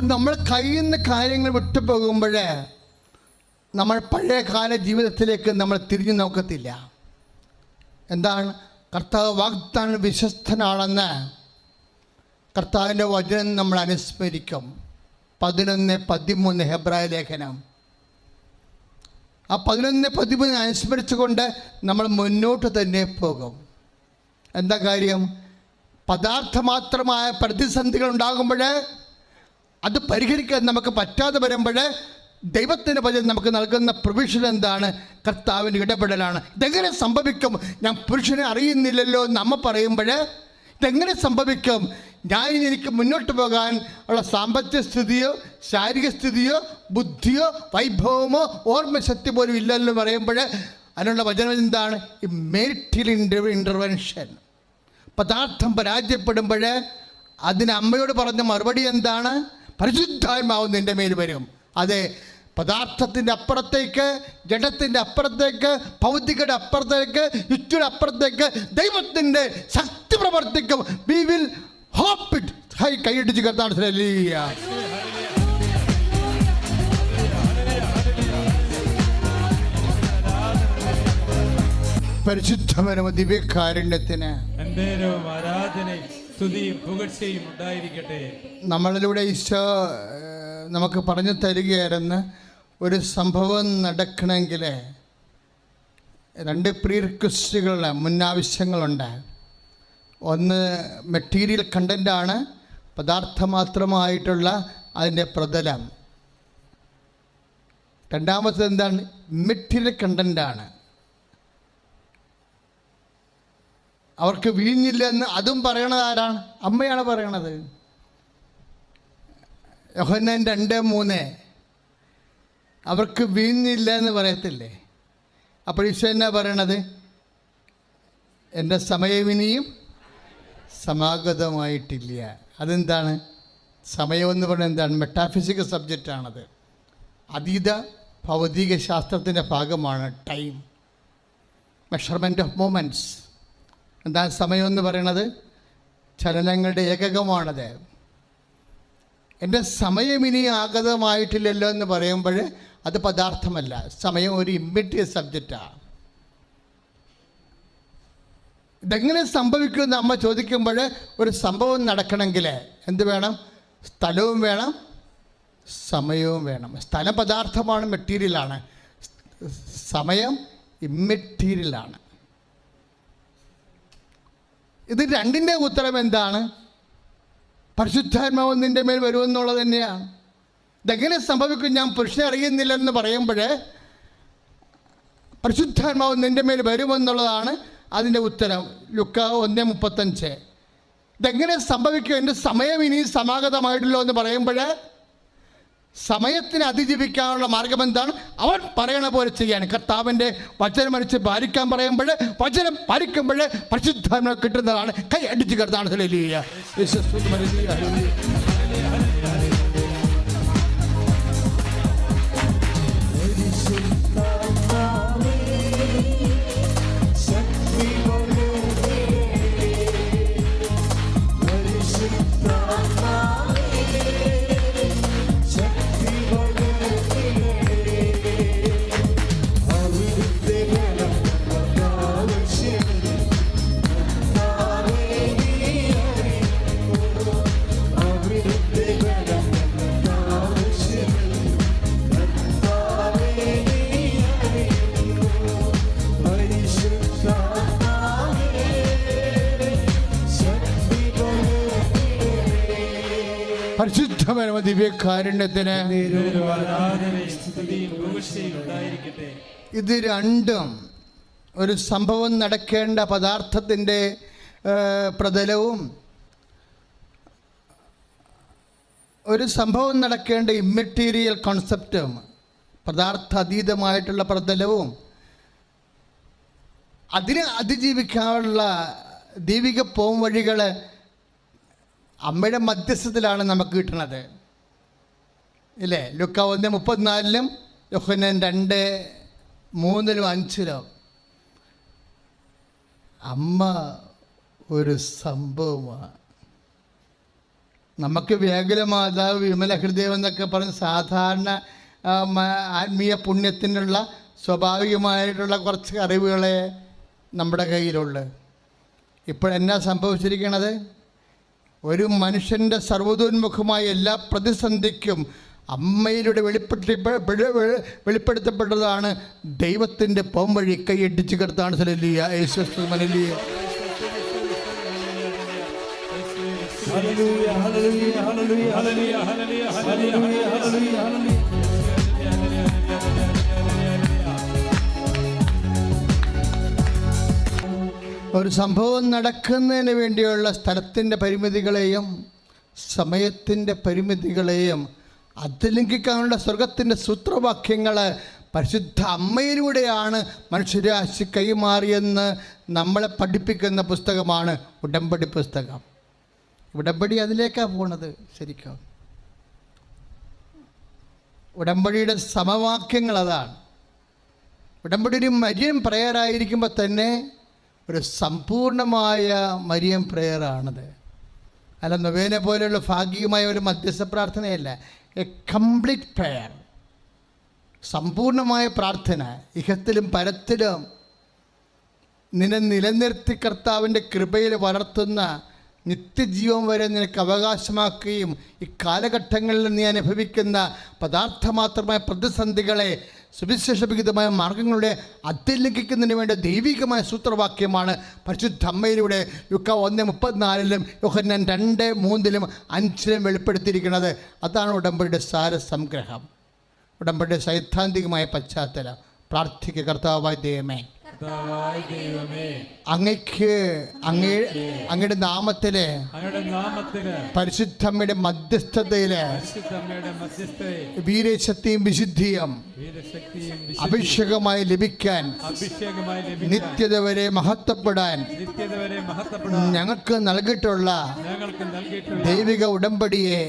നമ്മൾ കയ്യിൽ നിന്ന് കാര്യങ്ങൾ വിട്ടുപോകുമ്പോൾ നമ്മൾ പഴയകാല ജീവിതത്തിലേക്ക് നമ്മൾ തിരിഞ്ഞു നോക്കത്തില്ല. എന്താണ്? കർത്താവ് വാഗ്ദാന വിശ്വസ്തനാണെന്ന് കർത്താവിന്റെ വചനം നമ്മൾ അനുസ്മരിക്കും. പതിനൊന്ന് പതിമൂന്ന് ഹെബ്രായ ലേഖനം. ആ പതിനൊന്ന് പതിമൂന്ന് അനുസ്മരിച്ചുകൊണ്ട് നമ്മൾ മുന്നോട്ട് തന്നെ പോകും. എന്താ കാര്യം? പദാർത്ഥമാത്രമായ പ്രതിസന്ധികൾ ഉണ്ടാകുമ്പോൾ അത് പരിഹരിക്കാൻ നമുക്ക് പറ്റാതെ വരുമ്പോൾ ദൈവത്തിന്റെ പതിൽ നമുക്ക് നൽകുന്ന പ്രൊവിഷൻ എന്താണ്? കർത്താവിന്റെ ഇടപെടലാണ്. ഇതെങ്ങനെ സംഭവിക്കും? ഞാൻ പുരുഷനെ അറിയുന്നില്ലല്ലോ എന്ന് അമ്മ പറയുമ്പോൾ ഇതെങ്ങനെ സംഭവിക്കും? ഞാൻ എനിക്ക് മുന്നോട്ട് പോകാൻ ഉള്ള സാമ്പത്തിക സ്ഥിതിയോ ശാരീരിക സ്ഥിതിയോ ബുദ്ധിയോ വൈഭവമോ ഓർമ്മശക്തി പോലും ഇല്ലല്ലോ പറയുമ്പോൾ അതിനുള്ള വചനം എന്താണ്? ഈ മേറ്റിൽ ഇന്റർവെൻഷൻ പദാർത്ഥം പരാജയപ്പെടുമ്പോൾ അതിന് അമ്മയോട് പറഞ്ഞ മറുപടി എന്താണ്? പരിശുദ്ധാത്മാവ് നിന്റെ മേൽ വരും. അതെ പദാർത്ഥത്തിന്റെ അപ്പുറത്തേക്ക് ജഡത്തിന്റെ അപ്പുറത്തേക്ക് ഭൗതികയുടെ അപ്പുറത്തേക്ക് യുക്തിയുടെ അപ്പുറത്തേക്ക് ദൈവത്തിന്റെ ശക്തി പ്രവർത്തിക്കും. We will hope it high കൈയടിച്ച് കർത്താൻ പരിശുദ്ധമനമ ദിവ്യകാരുണ്യത്തിന് ആരാധനയും സ്തുതിയും പുകഴ്ചയും ഉണ്ടായിരിക്കട്ടെ. നമ്മളിലൂടെ ഈശോ നമുക്ക് പറഞ്ഞു തരികയായിരുന്നു ഒരു സംഭവം നടക്കണമെങ്കിൽ രണ്ട് പ്രീ റിക്വസ്റ്റുകളുടെ മുന്നാവശ്യങ്ങളുണ്ട്. ഒന്ന് മെറ്റീരിയൽ കണ്ടന്റാണ് പദാർത്ഥമാത്രമായിട്ടുള്ള അതിന്റെ പ്രതലം. രണ്ടാമത്തത് എന്താണ്? മെറ്റീരിയൽ കണ്ടന്റാണ് അവർക്ക് വീഞ്ഞില്ല എന്ന് അതും പറയണത് ആരാണ്? അമ്മയാണ് പറയണത്. യോഹന്നാൻ രണ്ട് മൂന്ന്. അവർക്ക് വീഞ്ഞില്ല എന്ന് പറയത്തില്ലേ? അപ്പോൾ ഈശോ എന്നാ പറയണത്? എന്റെ സമയം ഇനിയും സമാഗതമായിട്ടില്ല. അതെന്താണ്? സമയമെന്ന് പറയുന്നത് എന്താണ്? മെറ്റാഫിസിക്കൽ സബ്ജക്റ്റാണത് അതീത ഭൗതിക ശാസ്ത്രത്തിന്റെ ഭാഗമാണ് ടൈം. മെഷർമെന്റ് ഓഫ് മൂമെന്റ്സ് എന്താ സമയം എന്ന് പറയണത്? ചലനങ്ങളുടെ ഏകകമാണത്. എന്റെ സമയം ഇനി ആഗതമായിട്ടില്ലല്ലോ എന്ന് പറയുമ്പോൾ അത് പദാർത്ഥമല്ല. സമയം ഒരു ഇമ്മീഡിയറ്റ് സബ്ജക്റ്റാണ് ഇതെങ്ങനെ സംഭവിക്കുമെന്ന് അമ്മ ചോദിക്കുമ്പോൾ ഒരു സംഭവം നടക്കണമെങ്കിൽ എന്ത് വേണം? സ്ഥലവും വേണം സമയവും വേണം. സ്ഥലം പദാർത്ഥമാണ് മെറ്റീരിയലാണ്. സമയം ഇമ്മെറ്റീരിയലാണ്. ഇത് രണ്ടിന്റെ ഉത്തരം എന്താണ്? പരിശുദ്ധാത്മാവ് നിന്റെ മേൽ വരുമെന്നുള്ളത് തന്നെയാണ്. ഇതെങ്ങനെ സംഭവിക്കും ഞാൻ പുരുഷനെ അറിയുന്നില്ലെന്ന് പറയുമ്പോൾ പരിശുദ്ധാത്മാവ് നിന്റെ മേൽ വരുമെന്നുള്ളതാണ് അതിന്റെ ഉത്തരം. ലുക്ക ഒന്ന് മുപ്പത്തഞ്ച്. ഇതെങ്ങനെ സംഭവിക്കും? എന്റെ സമയം ഇനി സമാഗതമായിട്ടില്ലോ എന്ന് പറയുമ്പോൾ സമയത്തിനെ അതിജീവിക്കാനുള്ള മാർഗം എന്താണ്? അവൻ പറയണ പോലെ ചെയ്യാണ് കർത്താവിന്റെ വചനം അടിച്ച് പാലിക്കാൻ പറയുമ്പോൾ വചനം പാലിക്കുമ്പോൾ പ്രസിദ്ധ കിട്ടുന്നതാണ്. കൈ അടിച്ച് കിടത്താണ് പുകഴ്ചയും ഇത് രണ്ടും ഒരു സംഭവം നടക്കേണ്ട പദാർത്ഥത്തിന്റെ പ്രതലവും ഒരു സംഭവം നടക്കേണ്ട ഇമ്മെറ്റീരിയൽ കോൺസെപ്റ്റും പദാർത്ഥ അതീതമായിട്ടുള്ള പ്രതലവും അതിന് അതിജീവിക്കാനുള്ള ദൈവിക പോം വഴികൾ അമ്മയുടെ മധ്യസ്ഥത്തിലാണ് നമുക്ക് കിട്ടുന്നത്. ഇല്ലേ? ലുക്ക ഒന്ന് മുപ്പത്തിനാലിലും യൊഹനൻ രണ്ട് മൂന്നിലും അഞ്ചിലും. അമ്മ ഒരു സംഭവമാണ്. നമുക്ക് വ്യാകുല മാതാവ് വിമല ഹൃദയം എന്നൊക്കെ പറഞ്ഞ് സാധാരണ ആത്മീയ പുണ്യത്തിനുള്ള സ്വാഭാവികമായിട്ടുള്ള കുറച്ച് അറിവുകളെ നമ്മുടെ കയ്യിലുള്ളു. ഇപ്പോഴെന്നാ സംഭവിച്ചിരിക്കണത്? ഒരു മനുഷ്യന്റെ സർവതോന്മുഖമായ എല്ലാ പ്രതിസന്ധിക്കും അമ്മയിലൂടെ വെളിപ്പെടുത്തി വെളി- വെളി- വെളിപ്പെടുത്തപ്പെട്ടതാണ് ദൈവത്തിന്റെ പോംവഴി കൈയടിച്ച് കിടത്താണ് സലല്ലിയ Yesu മനലിയ hallelujah hallelujah hallelujah hallelujah hallelujah hallelujah hallelujah. ഒരു സംഭവം നടക്കുന്നതിന് വേണ്ടിയുള്ള സ്ഥലത്തിന്റെ പരിമിതികളെയും സമയത്തിന്റെ പരിമിതികളെയും അതിലംഘിക്കാനുള്ള സ്വർഗത്തിന്റെ സൂത്രവാക്യങ്ങൾ പരിശുദ്ധ അമ്മയിലൂടെയാണ് മനുഷ്യരാശി കൈമാറിയെന്ന് നമ്മളെ പഠിപ്പിക്കുന്ന പുസ്തകമാണ് ഉടമ്പടി പുസ്തകം. ഉടമ്പടി അതിലേക്കാണ് പോണത് ശരിക്കും. ഉടമ്പടിയുടെ സമവാക്യങ്ങൾ അതാണ്. ഉടമ്പടി ഒരു പ്രയർ പ്രയറായിരിക്കുമ്പോൾ തന്നെ ഒരു സമ്പൂർണമായ മരിയൻ പ്രയറാണത് അല്ല നൊവേനെ പോലെയുള്ള ഭാഗികമായ ഒരു മധ്യസ്ഥ പ്രാർത്ഥനയല്ല. എ കംപ്ലീറ്റ് പ്രയർ സമ്പൂർണമായ പ്രാർത്ഥന. ഇഹത്തിലും പരത്തിലും നിന്നെ നിലനിർത്തി കർത്താവിന്റെ കൃപയിൽ വളർത്തുന്ന നിത്യജീവൻ വരെ നിനക്ക് അവകാശമാക്കുകയും ഈ കാലഘട്ടങ്ങളിൽ നീ അനുഭവിക്കുന്ന പദാർത്ഥമാത്രമായ പ്രതിസന്ധികളെ സുവിശേഷവിഹിതമായ മാർഗങ്ങളുടെ അത്യലംഘിക്കുന്നതിന് വേണ്ട ദൈവികമായ സൂത്രവാക്യമാണ് പരിശുദ്ധ അമ്മയിലൂടെ യുക്ക ഒന്ന് മുപ്പത്തിനാലിലും യോഹന്നാൻ രണ്ട് മൂന്നിലും അഞ്ചിലും വെളിപ്പെടുത്തിയിരിക്കുന്നത്. അതാണ് ഉടമ്പടിയുടെ സാരസംഗ്രഹം. ഉടമ്പടിയുടെ സൈദ്ധാന്തികമായ പശ്ചാത്തലം. പ്രാർത്ഥിക്കുക കർത്താവായ ദൈവമേ. അങ്ങയ്ക്ക് അങ്ങേ അങ്ങയുടെ നാമത്തിലെ പരിശുദ്ധമ്മയുടെ മധ്യസ്ഥതയിൽ വീരശക്തിയും വിശുദ്ധിയും അഭിഷേകമായി ലഭിക്കാൻ നിത്യത വരെ മഹത്വപ്പെടാൻ ഞങ്ങൾക്ക് നൽകിയിട്ടുള്ള ദൈവിക ഉടമ്പടിയെ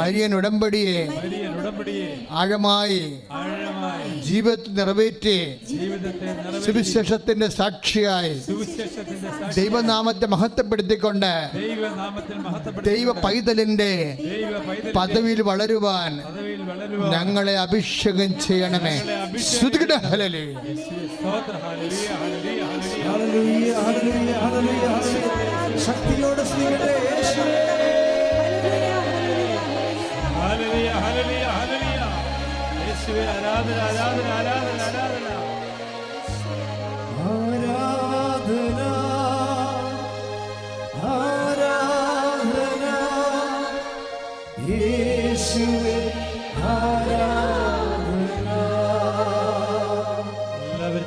മരിയൻ ഉടമ്പടിയെ ആഴമായി ജീവിതത്തിൽ നിറവേറ്റി ജീവിതത്തെ നിറവേറ്റി സുവിശേഷത്തിന്റെ സാക്ഷിയായി ദൈവനാമത്തെ മഹത്വപ്പെടുത്തിക്കൊണ്ട് ദൈവ പൈതലിന്റെ ദൈവ പദവിയിൽ വളരുവാൻ ഞങ്ങളെ അഭിഷേകം ചെയ്യണമേ. ശ്രുതികട. ശക്തിയോടെ ആരാധന ആരാധന ആരാധന ആരാധന.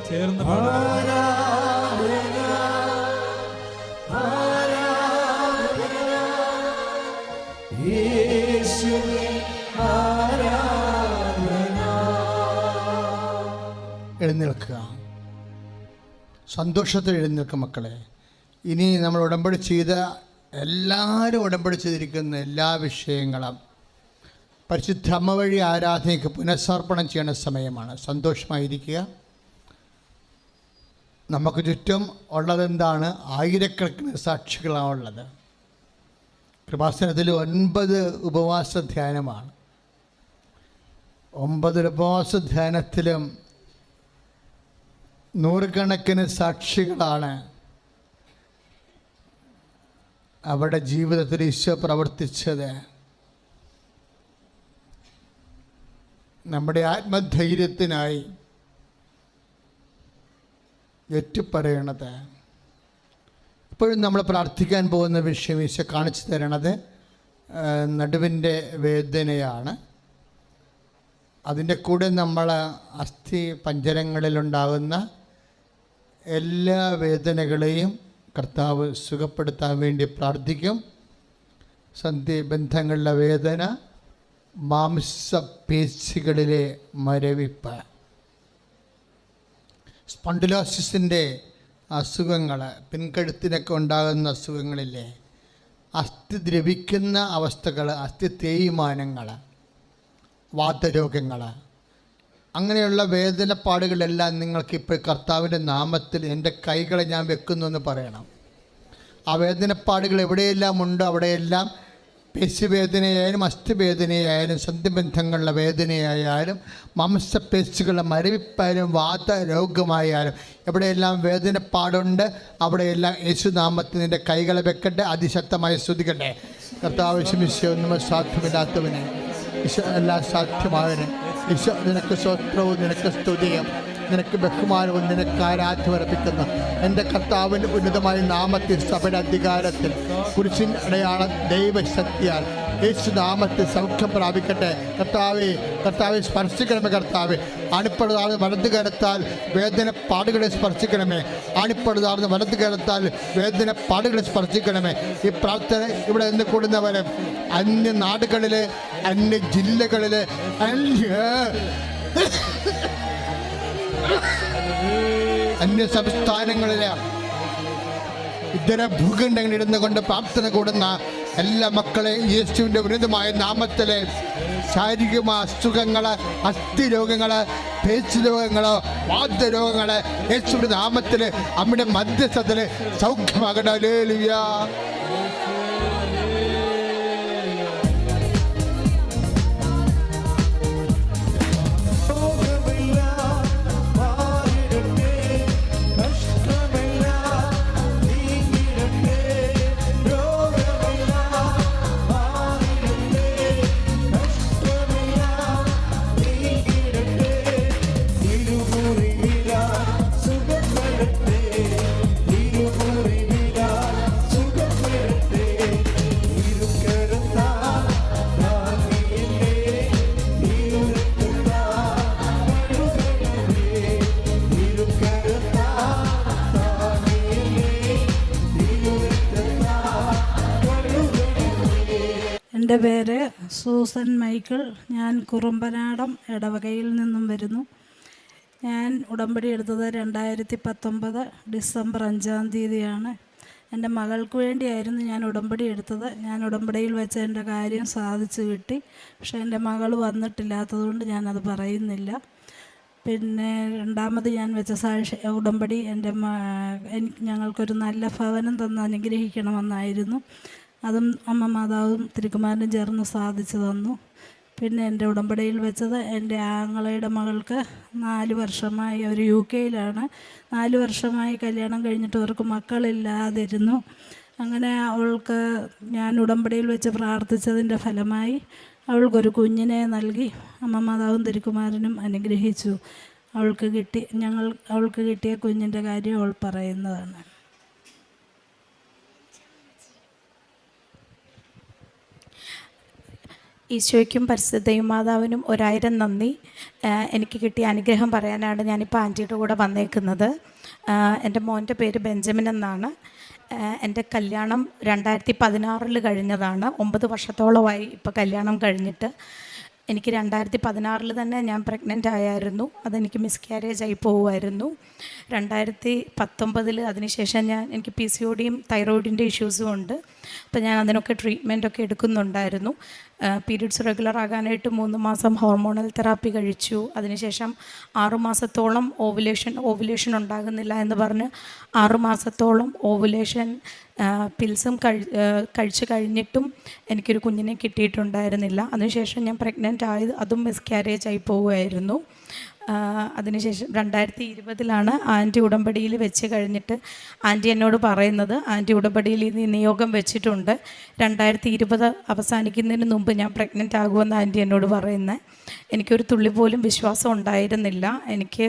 ചേർന്ന് പാടാം. ആരാധന, ആരാധന. യേശുവേ, ആരാധന എഴുന്നേൽക്കുക സന്തോഷത്തിൽ എഴുന്നേൽക്കും മക്കളെ. ഇനി നമ്മൾ ഉടമ്പടി ചെയ്ത എല്ലാവരും ഉടമ്പടി ചെയ്തിരിക്കുന്ന എല്ലാ വിഷയങ്ങളും പരിശുദ്ധ അമ്മ വഴി ആരാധനയ്ക്ക് പുനഃസമർപ്പണം ചെയ്യുന്ന സമയമാണ്. സന്തോഷമായിരിക്കുക. നമുക്ക് ചുറ്റും ഉള്ളതെന്താണ് ആയിരക്കണക്കിന് സാക്ഷികളാണുള്ളത് കൃപാസനത്തിൽ ഒൻപത് ഉപവാസ ധ്യാനമാണ്. ഒമ്പത് ഉപവാസ ധ്യാനത്തിലും നൂറുകണക്കിന് സാക്ഷികളാണ്. അവരുടെ ജീവിതത്തിൽ ഈശോ പ്രവർത്തിച്ചത്. നമ്മുടെ ആത്മധൈര്യത്തിനായി ഏറ്റുപറയണത്. ഇപ്പോഴും നമ്മൾ പ്രാർത്ഥിക്കാൻ പോകുന്ന വിഷയം ഈശോ കാണിച്ചു തരണത് നടുവിന്റെ വേദനയാണ്. അതിന്റെ കൂടെ നമ്മൾ അസ്ഥി പഞ്ചരങ്ങളിലുണ്ടാകുന്ന എല്ലാ വേദനകളെയും കർത്താവ് സുഖപ്പെടുത്താൻ വേണ്ടി പ്രാർത്ഥിക്കും. സന്ധിബന്ധങ്ങളിലെ വേദന മാംസപേശികളിലെ മരവിപ്പ് സ്പണ്ടിലോസിസിന്റെ അസുഖങ്ങൾ പിൻകഴുത്തിനൊക്കെ ഉണ്ടാകുന്ന അസുഖങ്ങളില്ലേ അസ്ഥി ദ്രവിക്കുന്ന അവസ്ഥകൾ അസ്ഥി തേയ്മാനങ്ങൾ വാതരോഗങ്ങൾ അങ്ങനെയുള്ള വേദനപ്പാടുകളെല്ലാം നിങ്ങൾക്കിപ്പോൾ കർത്താവിന്റെ നാമത്തിൽ എന്റെ കൈകളെ ഞാൻ വെക്കുന്നു എന്ന് പറയണം. ആ വേദനപ്പാടുകൾ എവിടെയെല്ലാം ഉണ്ടോ? അവിടെയെല്ലാം പേശിവേദനയായാലും അസ്ഥിവേദനയായാലും സന്ധിബന്ധങ്ങളുടെ വേദനയായാലും മാംസപേശികളുടെ മരവിപ്പായാലും വാത രോഗമായാലും എവിടെയെല്ലാം വേദനപ്പാടുണ്ട് അവിടെയെല്ലാം യേശുനാമത്തിന്റെ കൈകളെ വെക്കട്ടെ അതിശക്തമായി സ്തുതിക്കട്ടെ. കർത്താവ് ശമിശയൊന്നും സാധ്യമില്ലാത്തവനെ സാധ്യമില്ലാത്തവന് എല്ലാം സാധ്യമായവന് ഈശോ നിനക്ക് സ്വത്രവും നിനക്ക് സ്തുതിയും നിനക്ക് ബഹുമാനവും നിനക്ക് ആരാധ്യമർപ്പിക്കുന്ന എന്റെ കർത്താവിന്റെ ഉന്നതമായ നാമത്തിൽ സഭയുടെ അധികാരത്തിൽ കുരിശിൻ അടയാള ദൈവശക്തിയാൽ യേശു നാമത്തിൽ സൗഖ്യം പ്രാപിക്കട്ടെ. കർത്താവെ കർത്താവെ സ്പർശിക്കണമേ കർത്താവെ. അണിപ്പെടുതാർന്ന് വലത് കരത്താൽ വേദന പാടുകളെ സ്പർശിക്കണമേ. അണിപ്പെടുതാർന്ന് വലത് കരത്താൽ വേദന പാടുകളെ സ്പർശിക്കണമേ. ഈ പ്രാർത്ഥന ഇവിടെ നിന്ന് കൂടുന്നവരെ അന്യ നാടുകളിലെ അന്യ ജില്ലകളിലെ അന്യ അന്യ സംസ്ഥാനങ്ങളിലെ ഇതര ഭൂഖണ്ഡങ്ങളിൽ ഇരുന്നു കൊണ്ട് പ്രാർത്ഥന കൂടുന്ന എല്ലാ മക്കളെ യേശുവിന്റെ ഉന്നതമായ നാമത്തിലെ ശാരീരികമായ അസുഖങ്ങൾ അസ്ഥിരോഗങ്ങൾ പേച്ച് രോഗങ്ങൾ വാദ്യരോഗങ്ങൾ യേശുവിന്റെ നാമത്തിൽ അമ്മയുടെ മധ്യസ്ഥത്തിൽ സൗഖ്യമാകട്ടെ. എന്റെ പേര് സൂസൻ മൈക്കിൾ. ഞാൻ കുറുമ്പനാടം ഇടവകയിൽ നിന്നും വരുന്നു. ഞാൻ ഉടമ്പടി എടുത്തത് രണ്ടായിരത്തി പത്തൊമ്പത് ഡിസംബർ അഞ്ചാം തീയതിയാണ്. എന്റെ മകൾക്ക് വേണ്ടിയായിരുന്നു ഞാൻ ഉടമ്പടി എടുത്തത്. ഞാൻ ഉടമ്പടിയിൽ വെച്ച് എന്റെ കാര്യം സാധിച്ചു കിട്ടി. പക്ഷേ എന്റെ മകൾ വന്നിട്ടില്ലാത്തതുകൊണ്ട് ഞാനത് പറയുന്നില്ല. പിന്നെ രണ്ടാമത് ഞാൻ വെച്ച സാക്ഷി ഉടമ്പടി എന്റെ ഞങ്ങൾക്കൊരു നല്ല ഭവനം തന്ന് അനുഗ്രഹിക്കണമെന്നായിരുന്നു. അതും അമ്മ മാതാവും തിരുക്കുമാരനും ചേർന്ന് സാധിച്ചു തന്നു. പിന്നെ എന്റെ ഉടമ്പടിയിൽ വെച്ചത് എന്റെ ആങ്ങളയുടെ മകൾക്ക് നാല് വർഷമായി അവർ യു കെയിലാണ്. നാല് വർഷമായി കല്യാണം കഴിഞ്ഞിട്ട് അവർക്ക് മക്കളില്ലാതിരുന്നു. അങ്ങനെ അവൾക്ക് ഞാൻ ഉടമ്പടിയിൽ വെച്ച് പ്രാർത്ഥിച്ചതിന്റെ ഫലമായി അവൾക്കൊരു കുഞ്ഞിനെ നൽകി അമ്മ മാതാവും തിരുക്കുമാരനും അനുഗ്രഹിച്ചു. അവൾക്ക് കിട്ടി ഞങ്ങൾ അവൾക്ക് കിട്ടിയ കുഞ്ഞിന്റെ കാര്യം അവൾ പറയുന്നതാണ്. ഈശോയ്ക്കും പരിശുദ്ധയും മാതാവിനും ഒരായിരം നന്ദി. എനിക്ക് കിട്ടിയ അനുഗ്രഹം പറയാനാണ് ഞാനിപ്പോൾ ആന്റിയുടെ കൂടെ വന്നേക്കുന്നത്. എന്റെ മോന്റെ പേര് ബെഞ്ചമിൻ എന്നാണ്. എന്റെ കല്യാണം രണ്ടായിരത്തി പതിനാറിൽ കഴിഞ്ഞതാണ്. ഒമ്പത് വർഷത്തോളമായി ഇപ്പോൾ കല്യാണം കഴിഞ്ഞിട്ട്. എനിക്ക് രണ്ടായിരത്തി പതിനാറിൽ തന്നെ ഞാൻ പ്രഗ്നന്റ് ആയായിരുന്നു. അതെനിക്ക് മിസ്കാരേജ് ആയി പോവുമായിരുന്നു. രണ്ടായിരത്തി പത്തൊമ്പതിൽ അതിനുശേഷം ഞാൻ എനിക്ക് പി സി ഒ ഡിയും തൈറോയിഡിന്റെ ഇഷ്യൂസും ഉണ്ട്. അപ്പോൾ ഞാൻ അതിനൊക്കെ ട്രീറ്റ്മെന്റ് ഒക്കെ എടുക്കുന്നുണ്ടായിരുന്നു പീരീഡ്സ് റെഗുലർ ആകാനായിട്ട് മൂന്ന് മാസം ഹോർമോണൽ തെറാപ്പി കഴിച്ചു. അതിനുശേഷം ആറുമാസത്തോളം ഓവുലേഷൻ ഓവുലേഷൻ ഉണ്ടാകുന്നില്ല എന്ന് പറഞ്ഞ് ആറുമാസത്തോളം ഓവുലേഷൻ പിൽസും കഴി കഴിച്ച് കഴിഞ്ഞിട്ടും എനിക്കൊരു കുഞ്ഞിനെ കിട്ടിയിട്ടുണ്ടായിരുന്നില്ല. അതിനുശേഷം ഞാൻ പ്രഗ്നന്റ് ആയത് അതും മിസ്കാരേജ് ആയി പോവുമായിരുന്നു അതിനുശേഷം രണ്ടായിരത്തി ഇരുപതിലാണ് ആന്റി ഉടമ്പടിയിൽ വെച്ച് കഴിഞ്ഞിട്ട് ആന്റി എന്നോട് പറയുന്നത് ആന്റി ഉടമ്പടിയിൽ നിയോഗം വെച്ചിട്ടുണ്ട്. രണ്ടായിരത്തി ഇരുപത് അവസാനിക്കുന്നതിന് മുമ്പ് ഞാൻ പ്രഗ്നന്റ് ആകുമെന്ന് ആന്റി എന്നോട് പറയുന്നത് എനിക്കൊരു തുള്ളി പോലും വിശ്വാസം ഉണ്ടായിരുന്നില്ല. എനിക്ക്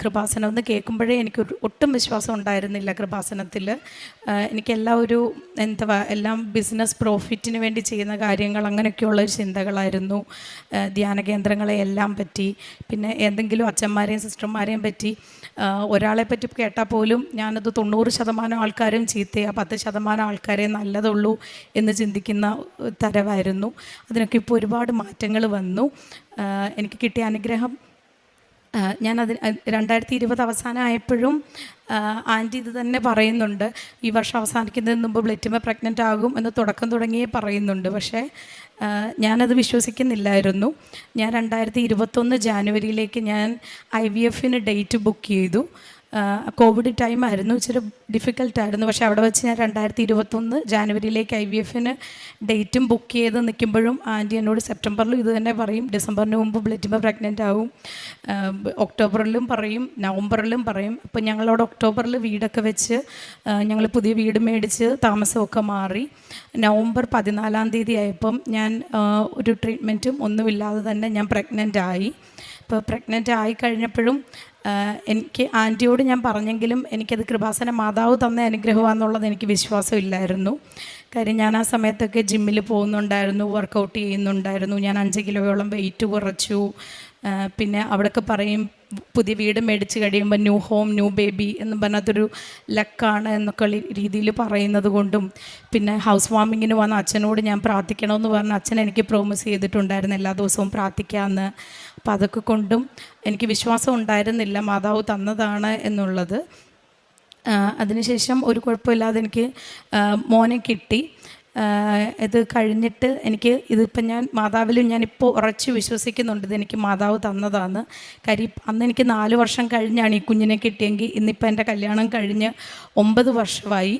കൃപാസനം എന്ന് കേൾക്കുമ്പോഴേ എനിക്ക് ഒട്ടും വിശ്വാസം ഉണ്ടായിരുന്നില്ല കൃപാസനത്തിൽ. എനിക്ക് എല്ലാ ഒരു എന്താ എല്ലാം ബിസിനസ് പ്രോഫിറ്റിന് വേണ്ടി ചെയ്യുന്ന കാര്യങ്ങൾ അങ്ങനെയൊക്കെയുള്ള ഒരു ചിന്തകളായിരുന്നു. ധ്യാന കേന്ദ്രങ്ങളെ എല്ലാം പറ്റി പിന്നെ എന്തെങ്കിലും അച്ഛന്മാരെയും സിസ്റ്റർമാരെയും പറ്റി ഒരാളെ പറ്റി കേട്ടാൽ പോലും ഞാനത് തൊണ്ണൂറ് ശതമാനം ആൾക്കാരും ചീത്തയാ പത്ത് ശതമാനം ആൾക്കാരെ നല്ലതുള്ളൂ എന്ന് ചിന്തിക്കുന്ന തരമായിരുന്നു അതിനൊക്കെ ഇപ്പോൾ ഒരുപാട് മാറ്റങ്ങൾ വന്നു. എനിക്ക് കിട്ടിയ അനുഗ്രഹം ഞാൻ അത് രണ്ടായിരത്തി ഇരുപത് അവസാനമായപ്പോഴും ആന്റി ഇത് തന്നെ പറയുന്നുണ്ട്. ഈ വർഷം അവസാനിക്കുന്നതിന് മുമ്പ് ബ്ലറ്റിമ പ്രഗ്നന്റ് ആകും എന്ന് തുടക്കം തുടങ്ങിയേ പറയുന്നുണ്ട്. പക്ഷേ ഞാനത് വിശ്വസിക്കുന്നില്ലായിരുന്നു. ഞാൻ രണ്ടായിരത്തി ഇരുപത്തൊന്ന് ജാനുവരിയിലേക്ക് ഞാൻ ഐ വി എഫിന് ഡേറ്റ് ബുക്ക് ചെയ്തു. കോവിഡ് ടൈം ആയിരുന്നു ഇച്ചിരി ഡിഫിക്കൽട്ടായിരുന്നു പക്ഷേ അവിടെ വെച്ച് ഞാൻ രണ്ടായിരത്തി ഇരുപത്തൊന്ന് ജാനുവരിയിലേക്ക് ഐ വി എഫിന് ഡേറ്റും ബുക്ക് ചെയ്ത് നിൽക്കുമ്പോഴും ആന്റി എന്നോട് സെപ്റ്റംബറിലും ഇത് തന്നെ പറയും. ഡിസംബറിന് മുമ്പ് ബ്ലറ്റുമ്പോൾ പ്രഗ്നന്റ് ആവും. ഒക്ടോബറിലും പറയും നവംബറിലും പറയും. അപ്പോൾ ഞങ്ങളവിടെ ഒക്ടോബറിൽ വീടൊക്കെ വെച്ച് ഞങ്ങൾ പുതിയ വീട് മേടിച്ച് താമസമൊക്കെ മാറി. നവംബർ പതിനാലാം തീയതി ആയപ്പം ഞാൻ ഒരു ട്രീറ്റ്മെന്റും ഒന്നുമില്ലാതെ തന്നെ ഞാൻ പ്രഗ്നന്റ് ആയി. ഇപ്പോൾ പ്രഗ്നന്റ് ആയി കഴിഞ്ഞപ്പോഴും ആഹ് എനിക്ക് ആന്റിയോട് ഞാൻ പറഞ്ഞെങ്കിലും എനിക്കത് കൃപാസന മാതാവ് തന്ന അനുഗ്രഹമാണെന്നുള്ളത് എനിക്ക് വിശ്വാസമില്ലായിരുന്നു. കാര്യം ഞാൻ ആ സമയത്തൊക്കെ ജിമ്മിൽ പോകുന്നുണ്ടായിരുന്നു വർക്കൗട്ട് ചെയ്യുന്നുണ്ടായിരുന്നു. ഞാൻ അഞ്ച് കിലോയോളം വെയിറ്റ് കുറച്ചു. പിന്നെ അവിടെയൊക്കെ പറയും പുതിയ വീട് മേടിച്ച് കഴിയുമ്പോൾ ന്യൂ ഹോം ന്യൂ ബേബി എന്ന് പറഞ്ഞാൽ അതൊരു ലക്കാണ് എന്നൊക്കെ രീതിയിൽ പറയുന്നത് കൊണ്ടും പിന്നെ ഹൗസ് വാമിങ്ങിന് വന്ന അച്ഛനോട് ഞാൻ പ്രാർത്ഥിക്കണമെന്ന് പറഞ്ഞ അച്ഛൻ എനിക്ക് പ്രോമിസ് ചെയ്തിട്ടുണ്ടായിരുന്നു എല്ലാ ദിവസവും പ്രാർത്ഥിക്കാമെന്ന് അപ്പം അതൊക്കെ കൊണ്ടും എനിക്ക് വിശ്വാസം ഉണ്ടായിരുന്നില്ല മാതാവ് തന്നതാണ് എന്നുള്ളത്. അതിനുശേഷം ഒരു കുഴപ്പമില്ലാതെ എനിക്ക് മോനെ കിട്ടി. ഇത് കഴിഞ്ഞിട്ട് എനിക്ക് ഇതിപ്പം ഞാൻ മാതാവിലും ഞാനിപ്പോൾ ഉറച്ച് വിശ്വസിക്കുന്നുണ്ട് ഇതെനിക്ക് മാതാവ് തന്നതാണ്. കാര്യം അന്ന് എനിക്ക് നാല് വർഷം കഴിഞ്ഞാണ് ഈ കുഞ്ഞിനെ കിട്ടിയെങ്കിൽ ഇന്നിപ്പോൾ എന്റെ കല്യാണം കഴിഞ്ഞ് ഒമ്പത് വർഷമായി.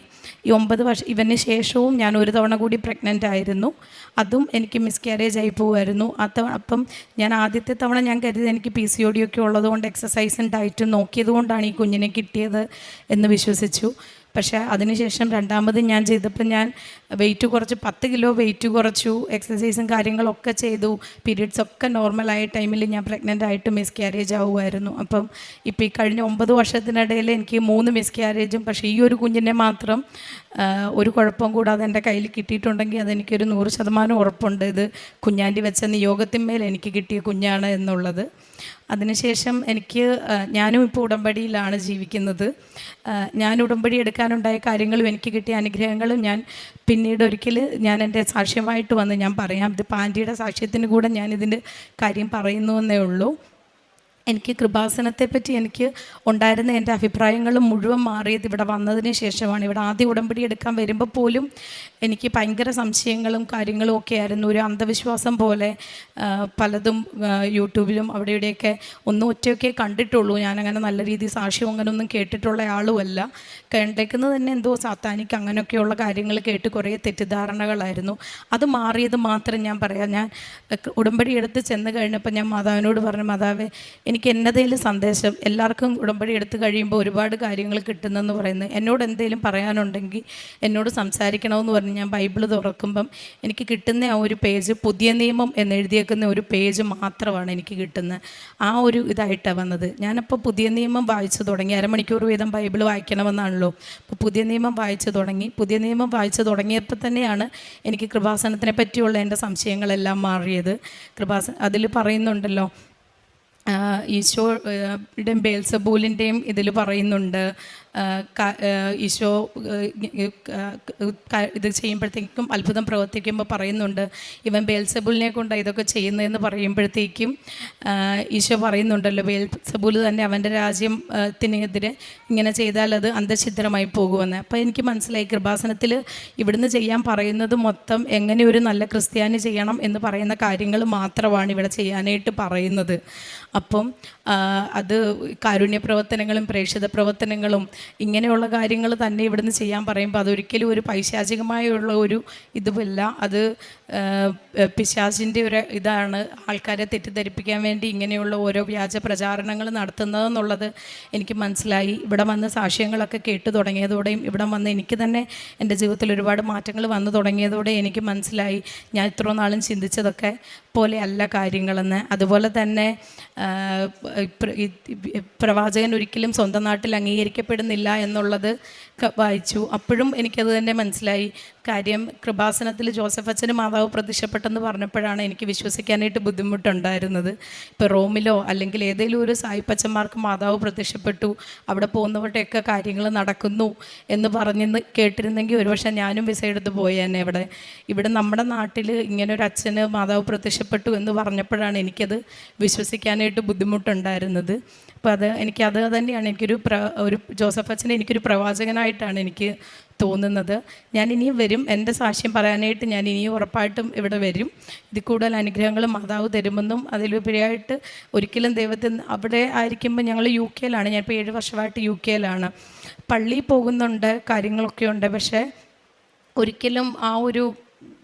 ഈ ഒമ്പത് വർഷം ഇവന് ശേഷവും ഞാൻ ഒരു തവണ കൂടി പ്രഗ്നന്റ് ആയിരുന്നു. അതും എനിക്ക് മിസ്കാരേജ് ആയി പോകുമായിരുന്നു അത് അപ്പം ഞാൻ ആദ്യത്തെ തവണ ഞാൻ കരുതി എനിക്ക് പി സി ഒ ഡി ഒക്കെ ഉള്ളതുകൊണ്ട് എക്സസൈസും ഡയറ്റും നോക്കിയത് കൊണ്ടാണ് ഈ കുഞ്ഞിനെ കിട്ടിയത് എന്ന് വിശ്വസിച്ചു. പക്ഷേ അതിനുശേഷം രണ്ടാമത് ഞാൻ ചെയ്തപ്പോൾ ഞാൻ വെയിറ്റ് കുറച്ച് പത്ത് കിലോ വെയിറ്റ് കുറച്ചു എക്സസൈസും കാര്യങ്ങളൊക്കെ ചെയ്തു. പീരീഡ്സ് ഒക്കെ നോർമലായ ടൈമിൽ ഞാൻ പ്രഗ്നന്റ് ആയിട്ട് മിസ് ക്യാരേജ് ആവുമായിരുന്നു. അപ്പം ഇപ്പോൾ ഈ കഴിഞ്ഞ ഒമ്പത് വർഷത്തിനിടയിൽ എനിക്ക് മൂന്ന് മിസ് ക്യാരേജും പക്ഷേ ഈ ഒരു കുഞ്ഞിനെ മാത്രം ഒരു കുഴപ്പം കൂടാതെ എന്റെ കയ്യിൽ കിട്ടിയിട്ടുണ്ടെങ്കിൽ അതെനിക്കൊരു നൂറ് ശതമാനം ഉറപ്പുണ്ട്. ഇത് കുഞ്ഞാണ്ടി വെച്ച നിയോഗത്തിന്മേൽ എനിക്ക് കിട്ടിയ കുഞ്ഞാണ് എന്നുള്ളത്. അതിനുശേഷം എനിക്ക് ഞാനും ഇപ്പോൾ ഉടമ്പടിയിലാണ് ജീവിക്കുന്നത്. ഞാൻ ഉടമ്പടി എടുക്കാനുണ്ടായ കാര്യങ്ങളും എനിക്ക് കിട്ടിയ അനുഗ്രഹങ്ങളും ഞാൻ പിന്നീട് ഒരിക്കൽ ഞാൻ എന്റെ സാക്ഷ്യമായിട്ട് വന്ന് ഞാൻ പറയാം ഇത് പാന്റിയുടെ സാക്ഷ്യത്തിന് കൂടെ ഞാൻ ഇതിന്റെ കാര്യം പറയുന്നു എന്നേ ഉള്ളൂ. എനിക്ക് കൃപാസനത്തെപ്പറ്റി എനിക്ക് ഉണ്ടായിരുന്ന എന്റെ അഭിപ്രായങ്ങൾ മുഴുവൻ മാറിയത് ഇവിടെ വന്നതിന് ശേഷമാണ്. ഇവിടെ ആദ്യ ഉടമ്പടി എടുക്കാൻ വരുമ്പോൾ പോലും എനിക്ക് ഭയങ്കര സംശയങ്ങളും കാര്യങ്ങളും ഒക്കെ ആയിരുന്നു. ഒരു അന്ധവിശ്വാസം പോലെ പലതും യൂട്യൂബിലും അവിടെ ഇവിടെയൊക്കെ ഒന്നും ഒറ്റയൊക്കെ കണ്ടിട്ടുള്ളൂ. ഞാനങ്ങനെ നല്ല രീതിയിൽ സാക്ഷ്യം അങ്ങനെ ഒന്നും കേട്ടിട്ടുള്ള ആളുമല്ല. കണ്ടേക്കുന്നത് തന്നെ എന്തോ സാത്താനിക്ക് അങ്ങനെയൊക്കെയുള്ള കാര്യങ്ങൾ കേട്ട് കുറേ തെറ്റിദ്ധാരണകളായിരുന്നു. അത് മാറിയത് മാത്രം ഞാൻ പറയാം. ഞാൻ ഉടമ്പടി എടുത്ത് ചെന്ന് കഴിഞ്ഞപ്പോൾ ഞാൻ മാതാവിനോട് പറഞ്ഞു മാതാവേ എനിക്ക് എന്നതേലും സന്ദേശം എല്ലാവർക്കും ഉടമ്പടി എടുത്ത് കഴിയുമ്പോൾ ഒരുപാട് കാര്യങ്ങൾ കിട്ടുന്നെന്ന് പറയുന്നത് എന്നോട് എന്തെങ്കിലും പറയാനുണ്ടെങ്കിൽ എന്നോട് സംസാരിക്കണമെന്ന് പറഞ്ഞ് ഞാൻ ബൈബിൾ തുറക്കുമ്പം എനിക്ക് കിട്ടുന്ന ആ ഒരു പേജ് പുതിയ നിയമം എന്നെഴുതിയേക്കുന്ന ഒരു പേജ് മാത്രമാണ് എനിക്ക് കിട്ടുന്നത്. ആ ഒരു ഇതായിട്ടാണ് വന്നത്. ഞാനപ്പോൾ പുതിയ നിയമം വായിച്ചു തുടങ്ങി. അരമണിക്കൂർ വീതം ബൈബിൾ വായിക്കണമെന്നാണല്ലോ. അപ്പോൾ പുതിയ നിയമം വായിച്ചു തുടങ്ങി. പുതിയ നിയമം വായിച്ചു തുടങ്ങിയപ്പോൾ തന്നെയാണ് എനിക്ക് കൃപാസനത്തിനെ പറ്റിയുള്ള എന്റെ സംശയങ്ങളെല്ലാം മാറിയത്. കൃപാസന അതിൽ പറയുന്നുണ്ടല്ലോ ആഹ് ഈശോയുടെയും ബേൽസബൂലിന്റെയും ഇതിൽ പറയുന്നുണ്ട്. ഈശോ ഇത് ചെയ്യുമ്പോഴത്തേക്കും അത്ഭുതം പ്രവർത്തിക്കുമ്പോൾ പറയുന്നുണ്ട് ഇവൻ ബേൽസബൂലിനെ കൊണ്ടാണ് ഇതൊക്കെ ചെയ്യുന്നതെന്ന് പറയുമ്പോഴത്തേക്കും ഈശോ പറയുന്നുണ്ടല്ലോ ബേൽസബൂൽ തന്നെ അവന്റെ രാജ്യത്തിനെതിരെ ഇങ്ങനെ ചെയ്താൽ അത് അന്തഛിദ്രമായി പോകുമെന്ന്. അപ്പോൾ എനിക്ക് മനസ്സിലായി കൃപാസനത്തിൽ ഇവിടുന്ന് ചെയ്യാൻ പറയുന്നത് മൊത്തം എങ്ങനെ ഒരു നല്ല ക്രിസ്ത്യാനി ചെയ്യണം എന്ന് പറയുന്ന കാര്യങ്ങൾ മാത്രമാണ് ഇവിടെ ചെയ്യാനായിട്ട് പറയുന്നത്. അപ്പം അത് കാരുണ്യ പ്രവർത്തനങ്ങളും പ്രേക്ഷിത പ്രവർത്തനങ്ങളും ഇങ്ങനെയുള്ള കാര്യങ്ങൾ തന്നെ ഇവിടുന്ന് ചെയ്യാൻ പറയുമ്പോൾ അതൊരിക്കലും ഒരു പൈശാചികമായുള്ള ഒരു ഇതുമല്ല. അത് പിശാചിന്റെ ഒരു ഇതാണ് ആൾക്കാരെ തെറ്റിദ്ധരിപ്പിക്കാൻ വേണ്ടി ഇങ്ങനെയുള്ള ഓരോ വ്യാജ പ്രചാരണങ്ങൾ നടത്തുന്നതെന്നുള്ളത് എനിക്ക് മനസ്സിലായി. ഇവിടെ വന്ന് സാക്ഷ്യങ്ങളൊക്കെ കേട്ട് തുടങ്ങിയതോടെയും ഇവിടെ വന്ന് എനിക്ക് തന്നെ എന്റെ ജീവിതത്തിൽ ഒരുപാട് മാറ്റങ്ങൾ വന്നു തുടങ്ങിയതോടെ എനിക്ക് മനസ്സിലായി. ഞാൻ ഇത്ര നാളും ചിന്തിച്ചതൊക്കെ പോലെയല്ല കാര്യങ്ങളെന്ന്. അതുപോലെ തന്നെ പ്രവാചകൻ ഒരിക്കലും സ്വന്തം നാട്ടിൽ അംഗീകരിക്കപ്പെടുന്നില്ല എന്നുള്ളത് വായിച്ചു. അപ്പോഴും എനിക്കത് തന്നെ മനസ്സിലായി. കാര്യം കൃപാസനത്തിൽ ജോസഫ് അച്ഛന് പ്രത്യക്ഷപ്പെട്ടെന്ന് പറഞ്ഞപ്പോഴാണ് എനിക്ക് വിശ്വസിക്കാനായിട്ട് ബുദ്ധിമുട്ടുണ്ടായിരുന്നത്. ഇപ്പോൾ റോമിലോ അല്ലെങ്കിൽ ഏതെങ്കിലും ഒരു സായിപ്പച്ചന്മാർക്ക് മാതാവ് പ്രത്യക്ഷപ്പെട്ടു അവിടെ പോകുന്നവരുടെയൊക്കെ കാര്യങ്ങൾ നടക്കുന്നു എന്ന് പറഞ്ഞെന്ന് കേട്ടിരുന്നെങ്കിൽ ഒരുപക്ഷെ ഞാനും വിസ എടുത്ത് പോയേനെ ഇവിടെ ഇവിടെ നമ്മുടെ നാട്ടിൽ ഇങ്ങനെ ഒരു അച്ഛന് മാതാവ് പ്രത്യക്ഷപ്പെട്ടു എന്ന് പറഞ്ഞപ്പോഴാണ് എനിക്കത് വിശ്വസിക്കാനായിട്ട് ബുദ്ധിമുട്ടുണ്ടായിരുന്നത്. അപ്പോൾ അത് എനിക്ക് അത് തന്നെയാണ് എനിക്കൊരു പ്ര ഒരു ജോസഫ് അച്ഛനെ എനിക്കൊരു പ്രവാചകനായിട്ടാണ് എനിക്ക് തോന്നുന്നത്. ഞാൻ ഇനിയും വരും. എന്റെ സാക്ഷ്യം പറയാനായിട്ട് ഞാൻ ഇനിയും ഉറപ്പായിട്ടും ഇവിടെ വരും. ഇതിൽ കൂടുതൽ അനുഗ്രഹങ്ങൾ മാതാവ് തരുമെന്നും അതിലുപരിയായിട്ട് ഒരിക്കലും ദൈവത്തിൽ അവിടെ ആയിരിക്കുമ്പോൾ ഞങ്ങൾ യു കെയിലാണ് ഞാൻ ഇപ്പോൾ ഏഴ് വർഷമായിട്ട് യു കെയിലാണ് പള്ളിയിൽ പോകുന്നുണ്ട് കാര്യങ്ങളൊക്കെ ഉണ്ട്. പക്ഷേ ഒരിക്കലും ആ ഒരു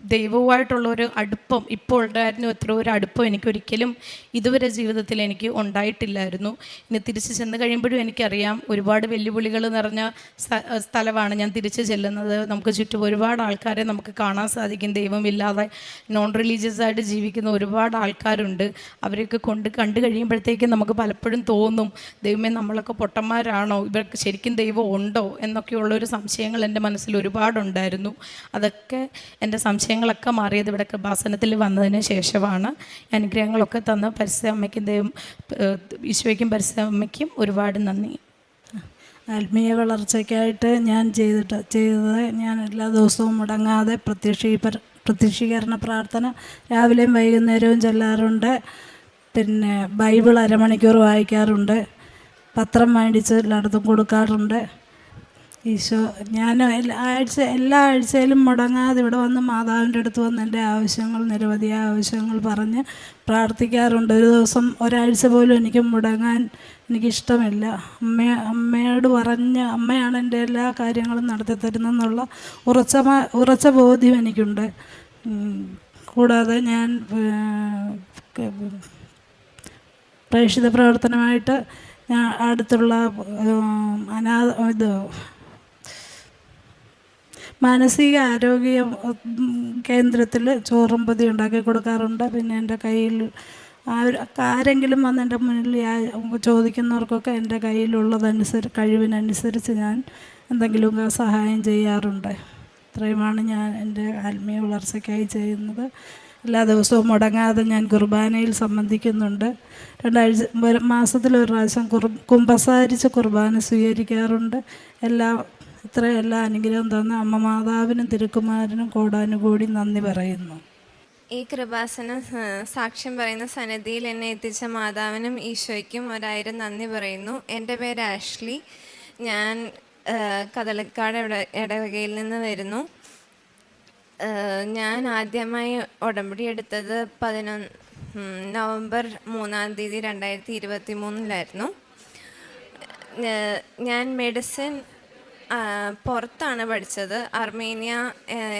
ദൈവവുമായിട്ടുള്ള ഒരു അടുപ്പം ഇപ്പോൾ ഉണ്ടായിരുന്നു എത്ര ഒരു അടുപ്പം എനിക്കൊരിക്കലും ഇതുവരെ ജീവിതത്തിൽ എനിക്ക് ഉണ്ടായിട്ടില്ലായിരുന്നു. ഇനി തിരിച്ച് ചെന്ന് കഴിയുമ്പോഴും എനിക്കറിയാം ഒരുപാട് വെല്ലുവിളികൾ നിറഞ്ഞ സ്ഥ- സ്ഥലമാണ് ഞാൻ തിരിച്ച് ചെല്ലുന്നത്. നമുക്ക് ചുറ്റും ഒരുപാട് ആൾക്കാരെ നമുക്ക് കാണാൻ സാധിക്കും. ദൈവമില്ലാതെ നോൺ റിലീജിയസ് ആയിട്ട് ജീവിക്കുന്ന ഒരുപാട് ആൾക്കാരുണ്ട്. അവരെയൊക്കെ കൊണ്ട് കണ്ടു കഴിയുമ്പോഴത്തേക്കും നമുക്ക് പലപ്പോഴും തോന്നും ദൈവമേ നമ്മളൊക്കെ പൊട്ടന്മാരാണോ? ഇവർക്ക് ശരിക്കും ദൈവം ഉണ്ടോ? എന്നൊക്കെയുള്ള ഒരു സംശയങ്ങൾ എന്റെ മനസ്സിൽ ഒരുപാടുണ്ടായിരുന്നു. അതൊക്കെ എന്റെ സംശയങ്ങളൊക്കെ മാറിയത് ഇവിടെ കൃപാസനത്തിൽ വന്നതിന് ശേഷമാണ്. അനുഗ്രഹങ്ങളൊക്കെ തന്ന പരിസ്ഥിതി അമ്മയ്ക്കും ദൈവം ഈശോയ്ക്കും പരിസ്ഥിതി അമ്മയ്ക്കും ഒരുപാട് നന്ദി. ആത്മീയ വളർച്ചയ്ക്കായിട്ട് ഞാൻ ചെയ്തിട്ട് ചെയ്തത് ഞാൻ എല്ലാ ദിവസവും മുടങ്ങാതെ പ്രത്യക്ഷീപ പ്രത്യക്ഷീകരണ പ്രാർത്ഥന രാവിലെയും വൈകുന്നേരവും ചെല്ലാറുണ്ട്. പിന്നെ ബൈബിൾ അരമണിക്കൂർ വായിക്കാറുണ്ട്. പത്രം മേടിച്ച് എല്ലായിടത്തും കൊടുക്കാറുണ്ട്. ഈശോ ഞാൻ എല്ലാ ആഴ്ച എല്ലാ ആഴ്ചയിലും മുടങ്ങാതെ ഇവിടെ വന്ന് മാതാവിന്റെ അടുത്ത് വന്ന് എന്റെ ആവശ്യങ്ങൾ നിരവധി ആവശ്യങ്ങൾ പറഞ്ഞ് പ്രാർത്ഥിക്കാറുണ്ട്. ഒരു ദിവസം ഒരാഴ്ച പോലും എനിക്ക് മുടങ്ങാൻ എനിക്കിഷ്ടമില്ല. അമ്മ അമ്മയോട് പറഞ്ഞ് അമ്മയാണ് എന്റെ എല്ലാ കാര്യങ്ങളും നടത്തി തരുന്നെന്നുള്ള ഉറച്ച ഉറച്ച ബോധ്യം എനിക്കുണ്ട്. കൂടാതെ ഞാൻ പ്രേക്ഷിത പ്രവർത്തനമായിട്ട് ഞാൻ അടുത്തുള്ള അനാഥ ഇത് മാനസിക ആരോഗ്യ കേന്ദ്രത്തിൽ ചോറും പൊതി ഉണ്ടാക്കി കൊടുക്കാറുണ്ട്. പിന്നെ എന്റെ കയ്യിൽ ആര് ആരെങ്കിലും വന്ന് എന്റെ മുന്നിൽ ചോദിക്കുന്നവർക്കൊക്കെ എന്റെ കയ്യിലുള്ളതനുസരിച്ച് കഴിവിനനുസരിച്ച് ഞാൻ എന്തെങ്കിലുമൊക്കെ സഹായം ചെയ്യാറുണ്ട്. ഇത്രയുമാണ് ഞാൻ എന്റെ ആത്മീയ വളർച്ചയ്ക്കായി ചെയ്യുന്നത്. എല്ലാ ദിവസവും മുടങ്ങാതെ ഞാൻ കുർബാനയിൽ സംബന്ധിക്കുന്നുണ്ട്. രണ്ടാഴ്ച മാസത്തിൽ ഒരു പ്രാവശ്യം കുർ കുമ്പസാരിച്ച് കുർബാന സ്വീകരിക്കാറുണ്ട്. എല്ലാ ഇത്ര എല്ലാ അനുഗ്രഹം തന്ന അമ്മ മാതാവിനും തിരുക്കുമാരനും കോടാനുകൂടി നന്ദി പറയുന്നു. ഈ കൃപാസന സാക്ഷ്യം പറയുന്ന സന്നിധിയിൽ എന്നെ എത്തിച്ച മാതാവിനും ഈശോയ്ക്കും ഒരായിരം നന്ദി പറയുന്നു. എന്റെ പേര് ആഷ്ലി. ഞാൻ ആ, ഇടവകയിൽ നിന്ന് വരുന്നു. ഞാൻ ആദ്യമായി ഉടമ്പടി എടുത്തത് പതിനൊന്ന് നവംബർ മൂന്നാം തീയതി രണ്ടായിരത്തി ഇരുപത്തി മൂന്നിലായിരുന്നു ഞാൻ മെഡിസിൻ പുറത്താണ് പഠിച്ചത്. അർമേനിയ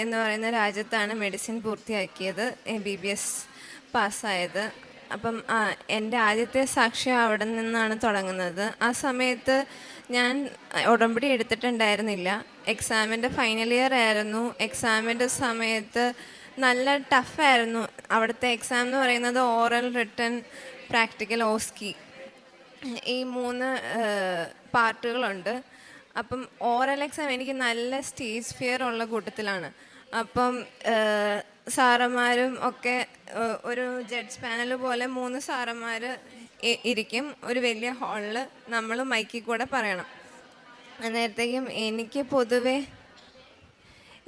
എന്ന് പറയുന്ന രാജ്യത്താണ് മെഡിസിൻ പൂർത്തിയാക്കിയത്. എം ബി ബി എസ് പാസ്സായത്. അപ്പം എന്റെ ആദ്യത്തെ സാക്ഷ്യം അവിടെ നിന്നാണ് തുടങ്ങുന്നത്. ആ സമയത്ത് ഞാൻ ഉടമ്പടി എടുത്തിട്ടുണ്ടായിരുന്നില്ല. എക്സാമിന്റെ ഫൈനൽ ഇയർ ആയിരുന്നു. എക്സാമിന്റെ സമയത്ത് നല്ല ടഫായിരുന്നു അവിടുത്തെ എക്സാം എന്ന് പറയുന്നത് ഓറൽ റിട്ടൺ പ്രാക്ടിക്കൽ ഓസ്കി ഈ മൂന്ന് പാർട്ടുകളുണ്ട്. അപ്പം ഓറൽ എക്സാം എനിക്ക് നല്ല സ്റ്റേജ് ഫിയർ ഉള്ള കൂട്ടത്തിലാണ്. അപ്പം സാറന്മാരും ഒക്കെ ഒരു ജഡ്ജ് പാനൽ പോലെ മൂന്ന് സാറന്മാർ ഇരിക്കും. ഒരു വലിയ ഹാളിൽ നമ്മൾ മൈക്കിൽ കൂടെ പറയണം. അന്നേരത്തേക്കും എനിക്ക് പൊതുവേ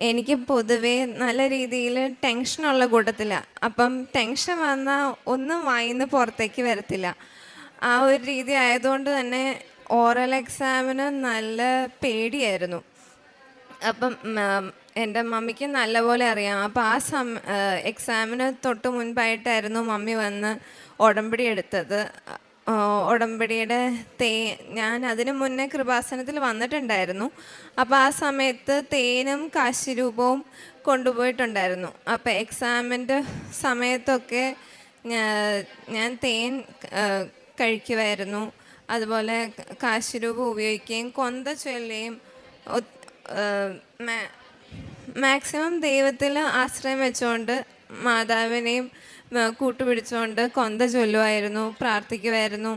എനിക്ക് പൊതുവേ നല്ല രീതിയിൽ ടെൻഷനുള്ള കൂട്ടത്തിലാണ് അപ്പം ടെൻഷൻ വന്നാൽ ഒന്നും വായിന്ന് പുറത്തേക്ക് വരത്തില്ല. ആ ഒരു രീതി ആയതുകൊണ്ട് തന്നെ ഓറൽ എക്സാമിന് നല്ല പേടിയായിരുന്നു. അപ്പം എന്റെ മമ്മിക്ക് നല്ലപോലെ അറിയാം. അപ്പം ആ സം എക്സാമിന് തൊട്ട് മുൻപായിട്ടായിരുന്നു മമ്മി വന്ന് ഉടമ്പടി എടുത്തത്. ഉടമ്പടിയുടെ തേ ഞാൻ അതിനു മുന്നേ കൃപാസനത്തിൽ വന്നിട്ടുണ്ടായിരുന്നു. അപ്പോൾ ആ സമയത്ത് തേനും കാശിരൂപവും കൊണ്ടുപോയിട്ടുണ്ടായിരുന്നു. അപ്പോൾ എക്സാമിന്റെ സമയത്തൊക്കെ ഞാൻ തേൻ കഴിക്കുമായിരുന്നു അതുപോലെ കാശിരൂപ ഉപയോഗിക്കുകയും കൊന്ത ചൊല്ലുകയും മാക്സിമം ദൈവത്തിൽ ആശ്രയം വെച്ചുകൊണ്ട് മാതാവിനെയും കൂട്ടുപിടിച്ചുകൊണ്ട് കൊന്ത ചൊല്ലുമായിരുന്നു പ്രാർത്ഥിക്കുമായിരുന്നു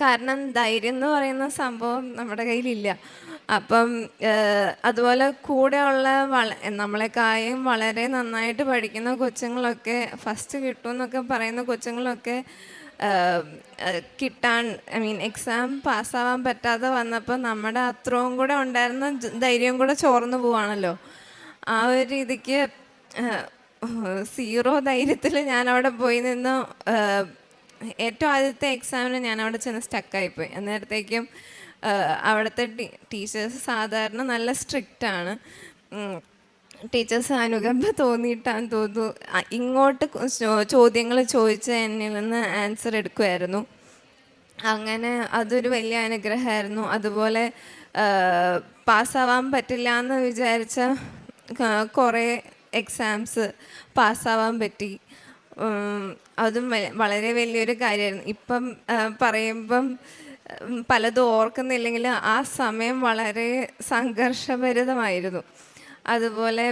കാരണം ധൈര്യം എന്ന് പറയുന്ന സംഭവം നമ്മുടെ കയ്യിലില്ല. അപ്പം അതുപോലെ കൂടെയുള്ള വള നമ്മളെക്കായും വളരെ നന്നായിട്ട് പഠിക്കുന്ന കൊച്ചുങ്ങളൊക്കെ ഫസ്റ്റ് കിട്ടുമെന്നൊക്കെ പറയുന്ന കൊച്ചുങ്ങളൊക്കെ കിട്ടാൻ ഐ മീൻ എക്സാം പാസ്സാവാൻ പറ്റാതെ വന്നപ്പോൾ നമ്മുടെ അത്രയും കൂടെ ഉണ്ടായിരുന്ന ധൈര്യം കൂടെ ചോർന്നു പോവാണല്ലോ. ആ ഒരു രീതിക്ക് സീറോ ധൈര്യത്തിൽ ഞാൻ അവിടെ പോയി നിന്ന് ഏറ്റവും ആദ്യത്തെ എക്സാമിന് ഞാൻ അവിടെ ചെന്ന് സ്റ്റക്കായിപ്പോയി അന്നേരത്തേക്കും അവിടുത്തെ ടീച്ചേഴ്സ് സാധാരണ നല്ല സ്ട്രിക്റ്റ് ആണ്. ടീച്ചേഴ്സ് അനുകമ്പ തോന്നിയിട്ടാന്ന് തോന്നുന്നു. ഇങ്ങോട്ട് ചോദ്യങ്ങൾ ചോദിച്ച് എന്നിൽ നിന്ന് ആൻസർ എടുക്കുമായിരുന്നു അങ്ങനെ അതൊരു വലിയ അനുഗ്രഹമായിരുന്നു. അതുപോലെ പാസ്സാവാൻ പറ്റില്ല എന്ന് വിചാരിച്ച കുറേ എക്സാംസ് പാസ്സാവാൻ പറ്റി. അതും വളരെ വലിയൊരു കാര്യമായിരുന്നു. ഇപ്പം പറയുമ്പം പലതും ഓർക്കുന്നില്ലെങ്കിൽ ആ സമയം വളരെ സംഘർഷഭരിതമായിരുന്നു. അതുപോലെ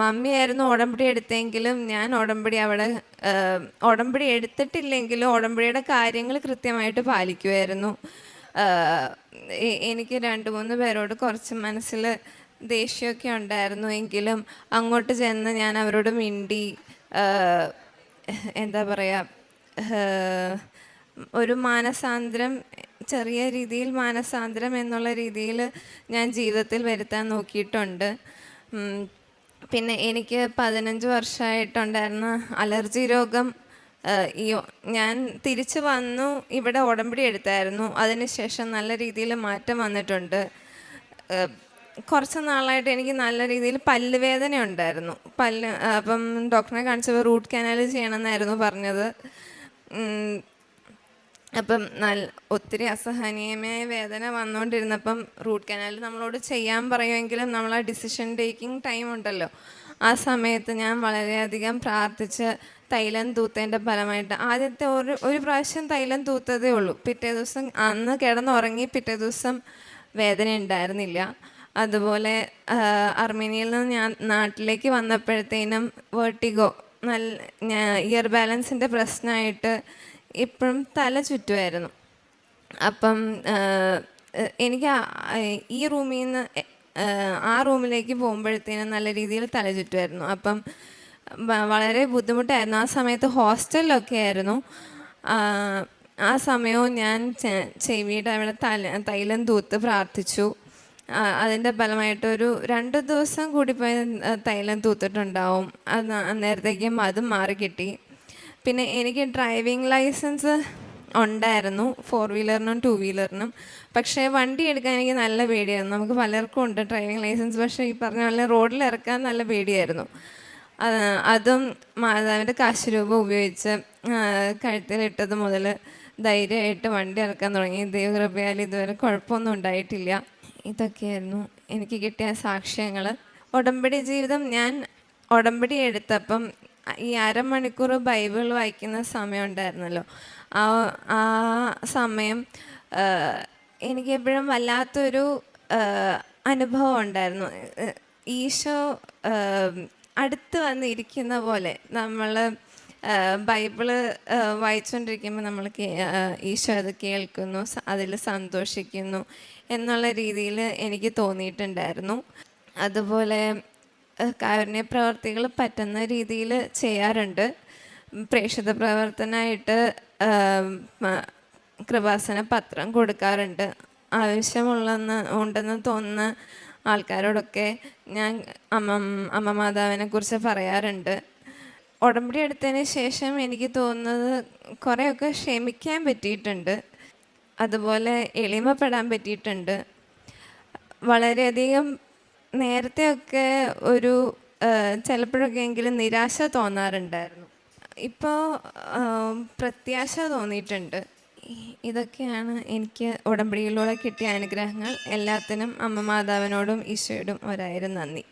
മമ്മിയായിരുന്നു ഉടമ്പടി എടുത്തെങ്കിലും ഞാൻ ഉടമ്പടി അവിടെ ഉടമ്പടി എടുത്തിട്ടില്ലെങ്കിലും ഉടമ്പടിയുടെ കാര്യങ്ങൾ കൃത്യമായിട്ട് പാലിക്കുമായിരുന്നു എനിക്ക് രണ്ട് മൂന്ന് പേരോട് കുറച്ച് മനസ്സിൽ ദേഷ്യമൊക്കെ ഉണ്ടായിരുന്നു എങ്കിലും അങ്ങോട്ട് ചെന്ന് ഞാൻ അവരോട് മിണ്ടി എന്താ പറയുക ഒരു മാനസാന്തരം ചെറിയ രീതിയിൽ മാനസാന്തരം എന്നുള്ള രീതിയിൽ ഞാൻ ജീവിതത്തിൽ വരുത്താൻ നോക്കിയിട്ടുണ്ട്. പിന്നെ എനിക്ക് പതിനഞ്ച് വർഷമായിട്ടുണ്ടായിരുന്ന അലർജി രോഗം ഞാൻ തിരിച്ചു വന്നു ഇവിടെ ഉടമ്പടി എടുത്തായിരുന്നു. അതിനുശേഷം നല്ല രീതിയിൽ മാറ്റം വന്നിട്ടുണ്ട്. കുറച്ച് നാളായിട്ട് എനിക്ക് നല്ല രീതിയിൽ പല്ലുവേദന ഉണ്ടായിരുന്നു. പല്ല് അപ്പം ഡോക്ടറെ കാണിച്ചപ്പോൾ റൂട്ട് കനാൽ ചെയ്യണമെന്നായിരുന്നു പറഞ്ഞത്. അപ്പം നല്ല ഒത്തിരി അസഹനീയമായ വേദന വന്നുകൊണ്ടിരുന്നപ്പം റൂട്ട് കനാൽ നമ്മളോട് ചെയ്യാൻ പറയുമെങ്കിലും നമ്മൾ ആ ഡിസിഷൻ ടേക്കിംഗ് ടൈം ഉണ്ടല്ലോ. ആ സമയത്ത് ഞാൻ വളരെയധികം പ്രാർത്ഥിച്ച് തൈലം തൂത്തേന്റെ ഫലമായിട്ട് ആദ്യത്തെ ഒരു ഒരു പ്രാവശ്യം തൈലം തൂത്തതേ ഉള്ളൂ. പിറ്റേ ദിവസം അന്ന് കിടന്നുറങ്ങി പിറ്റേ ദിവസം വേദന ഉണ്ടായിരുന്നില്ല. അതുപോലെ അർമേനിയയിൽ നിന്ന് ഞാൻ നാട്ടിലേക്ക് വന്നപ്പോഴത്തേനും വേർട്ടിഗോ നല്ല ഇയർ ബാലൻസിന്റെ പ്രശ്നമായിട്ട് ഇപ്പോഴും തല ചുറ്റുമായിരുന്നു. അപ്പം എനിക്ക് ഈ റൂമിൽ നിന്ന് ആ റൂമിലേക്ക് പോകുമ്പോഴത്തേനും നല്ല രീതിയിൽ തല ചുറ്റുമായിരുന്നു. അപ്പം വളരെ ബുദ്ധിമുട്ടായിരുന്നു. ആ സമയത്ത് ഹോസ്റ്റലിലൊക്കെ ആയിരുന്നു. ആ സമയവും ഞാൻ ചെവിയുടെ അവിടെ തല തൈലം തൂത്ത് പ്രാർത്ഥിച്ചു. അതിന്റെ ഫലമായിട്ട് ഒരു രണ്ട് ദിവസം കൂടി പോയി തൈലം തൂത്തിട്ടുണ്ടാവും. അത് അന്നേരത്തേക്കും അതും മാറി കിട്ടി പിന്നെ എനിക്ക് ഡ്രൈവിംഗ് ലൈസൻസ് ഉണ്ടായിരുന്നു ഫോർ വീലറിനും ടു വീലറിനും പക്ഷേ വണ്ടി എടുക്കാൻ എനിക്ക് നല്ല പേടിയായിരുന്നു. നമുക്ക് പലർക്കും ഉണ്ട് ഡ്രൈവിംഗ് ലൈസൻസ് പക്ഷേ ഈ പറഞ്ഞ പോലെ റോഡിൽ ഇറക്കാൻ നല്ല പേടിയായിരുന്നു. അതും മാതാവിന്റെ കാശ് രൂപ ഉപയോഗിച്ച് കഴുത്തിലിട്ടത് മുതൽ ധൈര്യമായിട്ട് വണ്ടി ഇറക്കാൻ തുടങ്ങി. ദൈവകൃപയാൽ ഇതുവരെ കുഴപ്പമൊന്നും ഉണ്ടായിട്ടില്ല. ഇതൊക്കെയായിരുന്നു എനിക്ക് കിട്ടിയ സാക്ഷ്യങ്ങൾ. ഉടമ്പടി ജീവിതം ഞാൻ ഉടമ്പടി എടുത്തപ്പം ഈ അരമണിക്കൂർ ബൈബിൾ വായിക്കുന്ന സമയം ഉണ്ടായിരുന്നല്ലോ ആ ആ സമയം എനിക്ക് എപ്പോഴും വല്ലാത്തൊരു അനുഭവം ഉണ്ടായിരുന്നു. ഈശോ അടുത്ത് വന്നിരിക്കുന്ന പോലെ നമ്മൾ ബൈബിൾ വായിച്ചുകൊണ്ടിരിക്കുമ്പോൾ നമ്മൾ ഈശോ അത് കേൾക്കുന്നു അതിൽ സന്തോഷിക്കുന്നു എന്നുള്ള രീതിയിൽ എനിക്ക് തോന്നിയിട്ടുണ്ടായിരുന്നു. അതുപോലെ കാരുണ്യ പ്രവർത്തികൾ പറ്റുന്ന രീതിയിൽ ചെയ്യാറുണ്ട്. പ്രേക്ഷിത പ്രവർത്തനമായിട്ട് കൃപാസന പത്രം കൊടുക്കാറുണ്ട്. ആവശ്യമുള്ളെന്ന് ഉണ്ടെന്ന് തോന്നുന്ന ആൾക്കാരോടൊക്കെ ഞാൻ അമ്മ അമ്മ മാതാവിനെ കുറിച്ച് പറയാറുണ്ട്. ഉടമ്പടി എടുത്തതിന് ശേഷം എനിക്ക് തോന്നുന്നത് കുറേയൊക്കെ ക്ഷമിക്കാൻ പറ്റിയിട്ടുണ്ട്. അതുപോലെ എളിമപ്പെടാൻ പറ്റിയിട്ടുണ്ട്. വളരെയധികം നേരത്തെയൊക്കെ ഒരു ചിലപ്പോഴൊക്കെ എങ്കിലും നിരാശ തോന്നാറുണ്ടായിരുന്നു. ഇപ്പോൾ പ്രത്യാശ തോന്നിയിട്ടുണ്ട്. ഇതൊക്കെയാണ് എനിക്ക് ഉടമ്പടിയിലൂടെ കിട്ടിയ അനുഗ്രഹങ്ങൾ. എല്ലാത്തിനും അമ്മ മാതാവിനോടും ഈശോയോടും ഒരായിരം നന്ദി.